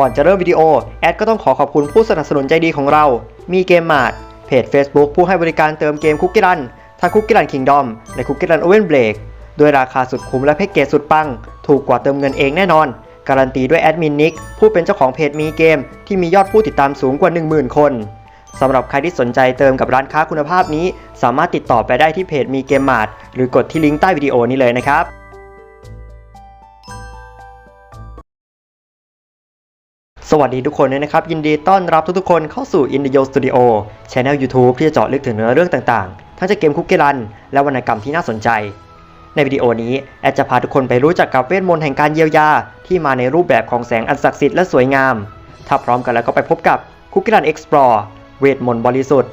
ก่อนจะเริ่มวิดีโอ แอดก็ต้องขอขอบคุณผู้สนับสนุนใจดีของเรา มีเกมมาร์ทเพจ Facebook ผู้ให้บริการเติมเกมคุกกี้รันทั้งคุกกี้รันคิงดอมและคุกกี้รันโอเวนเบรกด้วยราคาสุดคุ้มและแพ็กเกจสุดปัง ถูกกว่าเติมเงินเองแน่นอน การันตีด้วยแอดมินนิกผู้เป็นเจ้าของเพจมีเกม ที่มียอดผู้ติดตามสูงกว่า 10,000 คนสำหรับใครที่สนใจเติมกับร้านค้าคุณภาพนี้ สามารถติดต่อไปได้ที่เพจมีเกมมาร์ทหรือกดที่ลิงก์ใต้วิดีโอนี้เลยนะครับ สวัสดีทุกคนด้วยนะครับ ยินดีต้อนรับทุกๆคนเข้าสู่ Indio Studio Channel YouTube ที่จะเจาะลึกถึงเนื้อเรื่องต่างๆ ทั้งจากเกมคุกกี้รัน และวรรณกรรมที่น่าสนใจ ในวิดีโอนี้ แอดจะพาทุกคนไปรู้จักกับเวทมนต์แห่งการเยียวยา ที่มาในรูปแบบของแสงอันศักดิ์สิทธิ์และสวยงาม ถ้าพร้อมกันแล้วก็ไปพบกับคุกกี้รัน Explore เวทมนต์บริสุทธิ์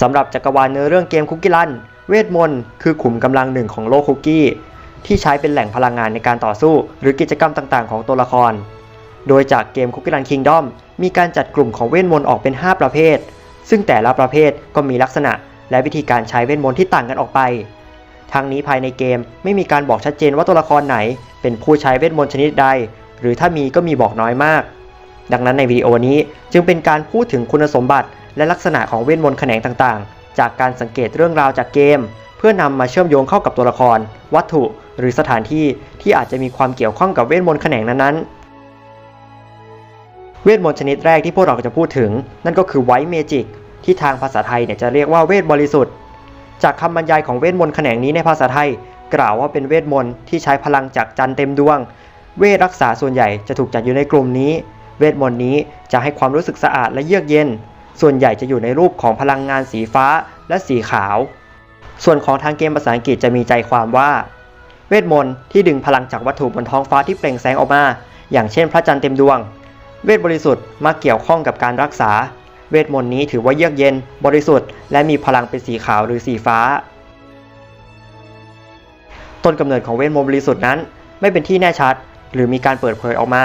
สำหรับจักรวาลเนื้อเรื่องเกมคุกกี้รัน เวทมนต์คือขุมกำลังหนึ่งของโลกคุกกี้ ที่ใช้เป็นแหล่งพลังงานในการต่อสู้ หรือกิจกรรมต่างๆ ของตัวละคร โดยจากเกมคุกกี้รันคิงดอมมีการจัดกลุ่มของเวทมนต์ออกเป็น 5 ประเภท ซึ่งแต่ละประเภทก็มีลักษณะ และวิธีการใช้เวทมนต์ที่ต่างกันออกไปทั้งนี้ภายในเกมไม่มีการบอกชัดเจนว่าตัวละครไหน เป็นผู้ใช้เวทมนต์ชนิดใด หรือถ้ามีก็มีบอกน้อยมาก ดังนั้นในวิดีโอนี้จึงเป็นการพูดถึงคุณสมบัติ และลักษณะของเวทมนต์แขนงต่างๆ จากการสังเกตเรื่องราวจากเกม เพื่อนำมาเชื่อมโยงเข้ากับตัวละคร วัตถุ หรือสถานที่ที่อาจจะมีความเกี่ยวข้องกับเวทมนต์แขนงนั้นๆ เวทมนต์ชนิดแรกที่พวกเราจะพูดถึง นั่นก็คือไวท์เมจิกที่ทางภาษาไทยเนี่ยจะเรียกว่าเวทบริสุทธิ์ จากคำบรรยายของเวทมนต์แขนงนี้ในภาษาไทย กล่าวว่าเป็นเวทมนต์ที่ใช้พลังจากจันทร์เต็มดวง เวทรักษาส่วนใหญ่จะถูกจัดอยู่ในกลุ่มนี้ เวทมนต์นี้จะให้ความรู้สึกสะอาดและเยือกเย็น ส่วนใหญ่จะอยู่ในรูปของพลังงานสีฟ้าและสีขาว ส่วนของทางเกมภาษาอังกฤษจะมีใจความว่า เวทมนต์ที่ดึงพลังจากวัตถุบนท้องฟ้าที่เปล่งแสงออกมา อย่างเช่นพระจันทร์เต็มดวง เวทบริสุทธิ์มักเกี่ยวข้องกับการรักษา เวทมนต์นี้ถือว่าเยือกเย็น บริสุทธิ์และมีพลังเป็นสีขาวหรือสีฟ้า ต้นกำเนิดของเวทมนต์บริสุทธิ์นั้น ไม่เป็นที่แน่ชัด หรือมีการเปิดเผยออกมา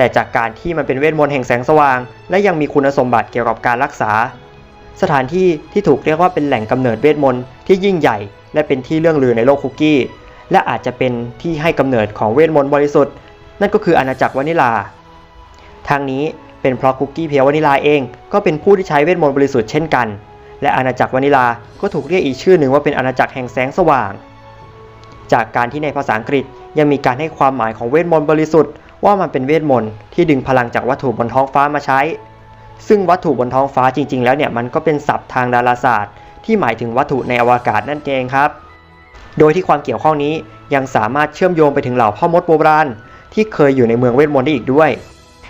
แต่จากการที่มันเป็นเวทมนต์แห่งแสงสว่าง และยังมีคุณสมบัติเกี่ยวกับการรักษา สถานที่ที่ถูกเรียกว่าเป็นแหล่งกำเนิดเวทมนต์ที่ยิ่งใหญ่ และเป็นที่เรื่องลือในโลกคุกกี้ และอาจจะเป็นที่ให้กำเนิดของเวทมนต์บริสุทธิ์ นั่นก็คืออาณาจักรวานิลา ทางนี้เป็นเพราะคุกกี้เพียววานิลาเองก็เป็นผู้ที่ใช้เวทมนต์บริสุทธิ์เช่นกัน และอาณาจักรวานิลาก็ถูกเรียกอีกชื่อหนึ่งว่าเป็นอาณาจักรแห่งแสงสว่าง จากการที่ในภาษาอังกฤษยังมีการให้ความหมายของเวทมนต์บริสุทธิ์ ว่ามันเป็นเวทมนต์ที่ดึงพลังจากวัตถุบนท้องฟ้ามาใช้ ซึ่งวัตถุบนท้องฟ้าจริง ๆ แล้วเนี่ยมันก็เป็นศัพท์ทางดาราศาสตร์ ที่หมายถึงวัตถุในอวกาศนั่นเองครับ โดยที่ความเกี่ยวข้องนี้ยังสามารถเชื่อมโยงไปถึงเหล่าพ่อมดโบราณที่เคยอยู่ในเมืองเวทมนต์ได้อีกด้วย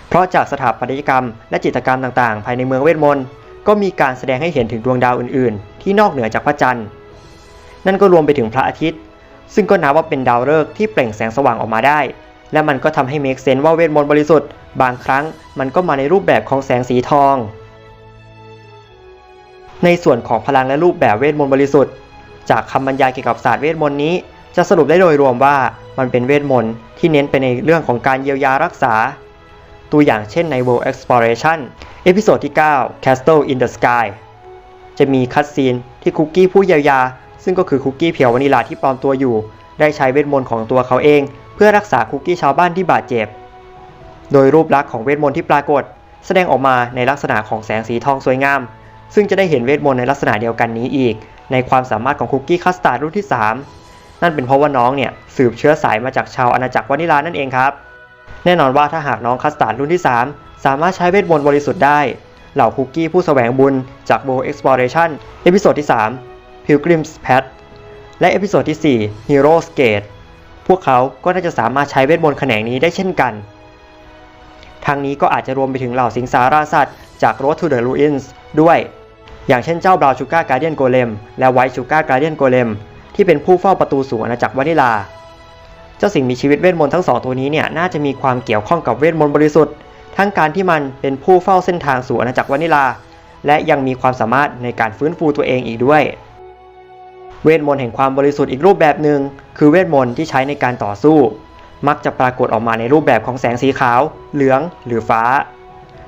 เพราะจากสถาปัตยกรรมและจิตรกรรมต่างๆ ภายในเมืองเวทมนต์ก็มีการแสดงให้เห็นถึงดวงดาวอื่น ๆ ที่นอกเหนือจากพระจันทร์ นั่นก็รวมไปถึงพระอาทิตย์ ซึ่งก็นับว่าเป็นดาวฤกษ์ที่เปล่งแสงสว่างออกมาได้ และมันก็ทำให้เมคเซนว่าเวทมนต์บริสุทธิ์ บางครั้งมันก็มาในรูปแบบของแสงสีทอง ในส่วนของพลังและรูปแบบเวทมนต์บริสุทธิ์ จากคำบรรยายเกี่ยวกับศาสตร์เวทมนต์นี้ จะสรุปได้โดยรวมว่ามันเป็นเวทมนต์ที่เน้นไปในเรื่องของการเยียวยารักษา ตัวอย่างเช่นใน World Exploration เอพิโซดที่ 9 Castle in the Sky จะมีคัดซีนที่คุกกี้ผู้เยียวยาซึ่งก็คือคุกกี้เพียววานิลาที่ปลอมตัวอยู่ ได้ใช้เวทมนต์ของตัวเขาเอง พื่อรักษาคุกกี้ชาวบ้านที่บาดเจ็บ โดยรูปลักษณ์ของเวทมนต์ที่ปรากฏ แสดงออกมาในลักษณะของแสงสีทองสวยงาม ซึ่งจะได้เห็นเวทมนต์ในลักษณะเดียวกันนี้อีก ในความสามารถของคุกกี้คัสตาร์ดรุ่นที่ 3 นั่นเป็นเพราะว่าน้องเนี่ยสืบเชื้อสายมาจากชาวอาณาจักรวานิลานั่นเองครับ แน่นอนว่าถ้าหากน้องคัสตาร์ดรุ่นที่ 3 สามารถใช้เวทมนต์บริสุทธิ์ได้ เหล่าคุกกี้ผู้แสวงบุญจาก World Exploration เอพิโซดที่3 Pilgrim's Path และเอพิโซดที่4 Heroes Gate พวกเขาก็น่าจะสามารถใช้เวทมนต์แขนงนี้ได้เช่นกัน ทางนี้ก็อาจจะรวมไปถึงเหล่าสิงสาราสัตว์จาก Road to the Ruins ด้วย อย่างเช่นเจ้าบราวชูการ์การเดียนโกเลมและไวท์ชูการ์การเดียนโกเลมที่เป็นผู้เฝ้าประตูสู่อาณาจักรวานิลา เจ้าสิ่งมีชีวิตเวทมนต์ทั้งสองตัวนี้เนี่ยน่าจะมีความเกี่ยวข้องกับเวทมนต์บริสุทธิ์ ทั้งการที่มันเป็นผู้เฝ้าเส้นทางสู่อาณาจักรวานิลา และยังมีความสามารถในการฟื้นฟูตัวเองอีกด้วย เวทมนต์แห่งความบริสุทธิ์อีกรูปแบบหนึ่งคือเวทมนต์ที่ใช้ในการต่อสู้ มักจะปรากฏออกมาในรูปแบบของแสงสีขาว เหลือง หรือฟ้า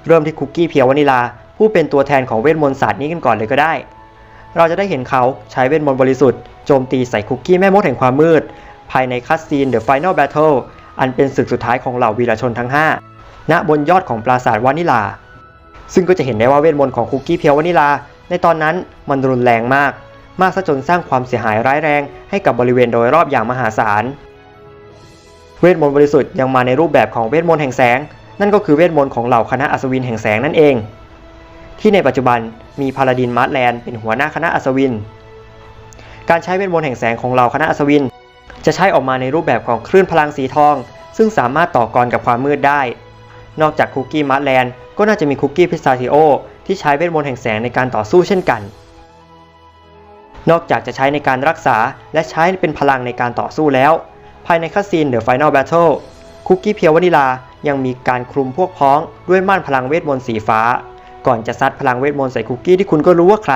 เริ่มที่คุกกี้เพียววานิลา ผู้เป็นตัวแทนของเวทมนต์ศาสตร์นี้กันก่อนเลยก็ได้ เราจะได้เห็นเขาใช้เวทมนต์บริสุทธิ์โจมตีใส่คุกกี้แม่มดแห่งความมืด ภายในคัสซีน The Final Battle อันเป็นศึกสุดท้ายของเหล่าวีรชนทั้ง 5 ณบนยอดของปราสาทวานิลา ซึ่งก็จะเห็นได้ว่าเวทมนต์ของคุกกี้เพียววานิลา ในตอนนั้นมันรุนแรงมาก มากซะจนสร้างความเสียหายร้ายแรงให้กับบริเวณโดยรอบอย่างมหาศาล เวทมนต์บริสุทธิ์ยังมาในรูปแบบของเวทมนต์แห่งแสง นั่นก็คือเวทมนต์ของเหล่าคณะอัศวินแห่งแสงนั่นเอง ที่ในปัจจุบันมีพาลาดินมาร์แลนเป็นหัวหน้าคณะอัศวิน การใช้เวทมนต์แห่งแสงของเหล่าคณะอัศวิน จะใช้ออกมาในรูปแบบของคลื่นพลังสีทอง ซึ่งสามารถต่อกรกับความมืดได้ นอกจากคุกกี้มาร์แลนก็น่าจะมีคุกกี้พิซซาติโอที่ใช้เวทมนต์แห่งแสงในการต่อสู้เช่นกัน นอกจากจะใช้ในการรักษาและใช้เป็นพลังในการต่อสู้แล้ว ภายในคัสซีน The Final Battle คุกกี้เพียววานิลายังมีการคลุมพวกพ้องด้วยม่านพลังเวทมนต์สีฟ้า ก่อนจะซัดพลังเวทมนต์ใส่คุกกี้ที่คุณก็รู้ว่าใคร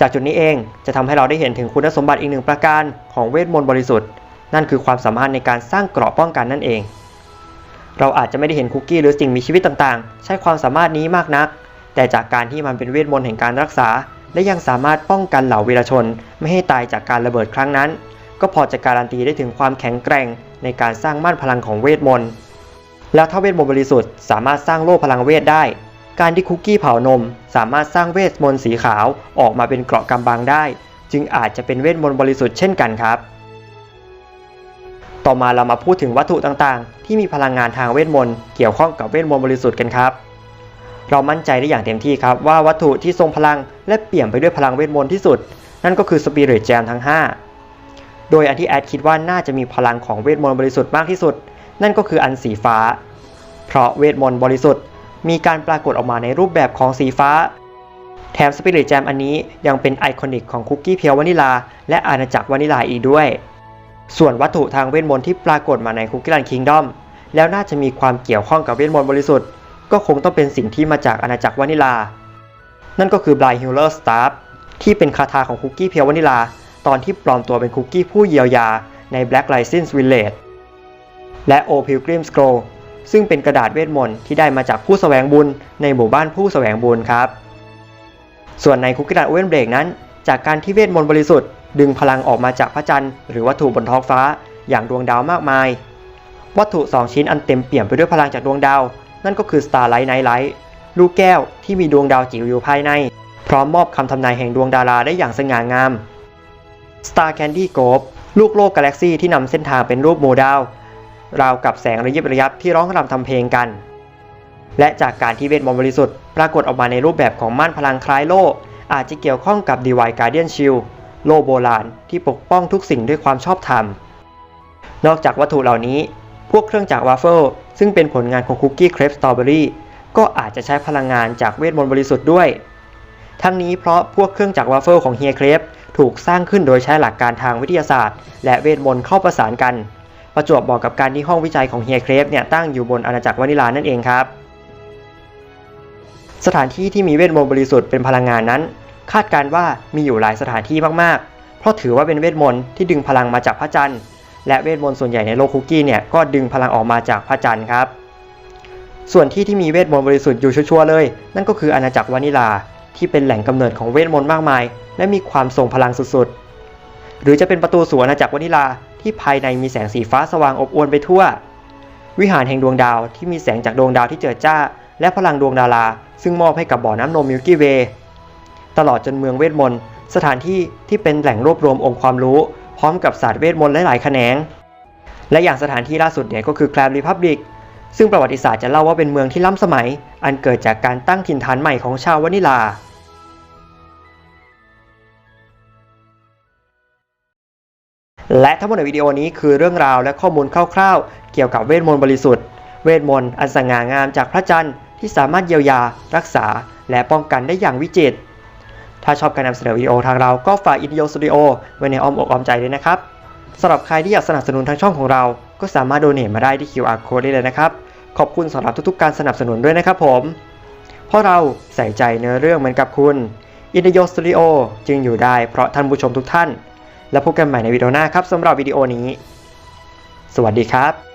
จากจุดนี้เองจะทำให้เราได้เห็นถึงคุณสมบัติอีกหนึ่งประการของเวทมนต์บริสุทธิ์ นั่นคือความสามารถในการสร้างเกราะป้องกันนั่นเอง เราอาจจะไม่ได้เห็นคุกกี้หรือสิ่งมีชีวิตต่างๆ ใช้ความสามารถนี้มากนัก แต่จากการที่มันเป็นเวทมนต์แห่งการรักษา และยังสามารถป้องกันเหล่าวีรชนไม่ให้ตายจากการระเบิดครั้งนั้น ก็พอจะการันตีได้ถึงความแข็งแกร่งในการสร้างม่านพลังของเวทมนต์ แล้วถ้าเวทมนต์บริสุทธิ์สามารถสร้างโล่พลังเวทได้ การที่คุกกี้เผานม สามารถสร้างเวทมนต์สีขาวออกมาเป็นเกราะกำบังได้ จึงอาจจะเป็นเวทมนต์บริสุทธิ์เช่นกันครับ ต่อมาเรามาพูดถึงวัตถุต่างๆ ที่มีพลังงานทางเวทมนต์เกี่ยวข้องกับเวทมนต์บริสุทธิ์กันครับ เรามั่นใจได้อย่างเต็มที่ครับว่าวัตถุที่ทรงพลังและเปี่ยมไปด้วยพลังเวทมนต์ที่สุด นั่นก็คือสปิริตแจมทั้ง 5 โดยอันที่แอดคิดว่าน่าจะมีพลังของเวทมนต์บริสุทธิ์มากที่สุด นั่นก็คืออันสีฟ้า เพราะเวทมนต์บริสุทธิ์ มีการปรากฏออกมาในรูปแบบของสีฟ้า แถมสปิริตแจมอันนี้ยังเป็นไอคอนิกของคุกกี้เพียววานิลา และอาณาจักรวานิลาอีกด้วย ส่วนวัตถุทางเวทมนต์ที่ปรากฏมาในคุกกี้รันคิงดอมแล้วน่าจะมีความเกี่ยวข้องกับเวทมนต์บริสุทธิ์ ก็คงต้องเป็นสิ่งที่มาจากอาณาจักรวานิลา นั่นก็คือ Blind Healer Staff ที่เป็นคาถาของคุกกี้เพียววานิลา ตอนที่ปลอมตัวเป็นคุกกี้ผู้เยียวยาใน Black License Village และ O Pilgrim Scroll ซึ่งเป็นกระดาษเวทมนต์ที่ได้มาจากผู้แสวงบุญในหมู่บ้านผู้แสวงบุญครับ ส่วนในคุกกี้รันโอเวนเบรกนั้น จากการที่เวทมนต์บริสุทธิ์ ดึงพลังออกมาจากพระจันทร์หรือวัตถุบนท้องฟ้า อย่างดวงดาวมากมาย วัตถุ 2 ชิ้นอันเต็มเปี่ยมไปด้วยพลังจากดวงดาว นั่นก็คือ Starlight Nightlight ลูกแก้วที่มีดวงดาวจิ๋วอยู่ภายใน พร้อมมอบคำทำนายแห่งดวงดาราได้อย่างสง่างาม Star Candy Globe ลูกโลกกาแล็กซีที่นำเส้นทางเป็นรูปหมู่ดาวราวกับแสงระยิบระยับที่ร้องรำทำเพลงกัน และจากการที่เวทมนต์บริสุทธิ์ปรากฏออกมาในรูปแบบของม่านพลังคล้ายโล่ อาจจะเกี่ยวข้องกับ Divine Guardian Shield โล่โบราณที่ปกป้องทุกสิ่งด้วยความชอบธรรม นอกจากวัตถุเหล่านี้ พวกเครื่องจักรวาฟเฟิล ซึ่งเป็นผลงานของคุกกี้เครปสตรอเบอรี่ก็อาจจะใช้พลังงานจากเวทมนต์บริสุทธิ์ด้วย ทั้งนี้เพราะพวกเครื่องจักรวาฟเฟิลของเฮียเครปถูกสร้างขึ้นโดยใช้หลักการทางวิทยาศาสตร์ และเวทมนต์เข้าประสานกัน ประจวบบอกกับการที่ห้องวิจัยของเฮียเครปเนี่ยตั้งอยู่บนอาณาจักรวานิลานั่นเองครับ สถานที่ที่มีเวทมนต์บริสุทธิ์เป็นพลังงานนั้น คาดการณ์ว่ามีอยู่หลายสถานที่มากๆ เพราะถือว่าเป็นเวทมนต์ที่ดึงพลังมาจากพระจันทร์ และเวทมนต์ส่วนใหญ่ในโลกคุกกี้เนี่ยก็ดึงพลังออกมาจากพระจันทร์ครับส่วนที่ที่มีเวทมนต์บริสุทธิ์อยู่ชัวร์ๆเลย นั่นก็คืออาณาจักรวานิลา ที่เป็นแหล่งกำเนิดของเวทมนต์มากมาย และมีความทรงพลังสุดๆ หรือจะเป็นประตูสู่อาณาจักรวานิลาที่ภายในมีแสงสีฟ้าสว่างอบอวลไปทั่ว วิหารแห่งดวงดาวที่มีแสงจากดวงดาวที่เจิดจ้า และพลังดวงดารา ซึ่งมอบให้กับบ่อน้ำนมมิลกี้เวย์ตลอดจนเมืองเวทมนต์สถานที่ที่เป็นแหล่งรวบรวมองค์ความรู้ พร้อมกับศาสตร์เวทมนต์หลายๆแขนง และอย่างสถานที่ล่าสุดเนี่ยก็คือแคลมรีพับลิกซึ่งประวัติศาสตร์จะเล่าว่าเป็นเมืองที่ล้ำสมัย อันเกิดจากการตั้งถิ่นฐานใหม่ของชาววานิลาและทั้งหมดในวิดีโอนี้คือเรื่องราวและข้อมูลคร่าวๆ เกี่ยวกับเวทมนต์บริสุทธิ์ เวทมนต์อันสง่างามจากพระจันทร์ที่สามารถเยียวยา รักษา และป้องกันได้อย่างวิจิตร ถ้าชอบการนำเสนอวิดีโอทางเราก็ฝากอินดิโอสตูดิโอไว้ในอ้อมอกอ้อมใจด้วยนะครับสำหรับใครที่อยากสนับสนุนทางช่องของเรา ก็สามารถโดเน a มาได้ที่ QR code ได้เลยนะครับ ขอบคุณสำหรับทุกๆการสนับสนุนด้วยนะครับผม เพราะเราใส่ใจเนื้อเรื่องเหมือนกับคุณอินดิโอสตูดิโอจึงอยู่ได้เพราะท่านผู้ชมทุกท่าน และพบกันใหม่ในวิดีโอหน้าครับสำหรับวิดีโอนี้ สวัสดีครับ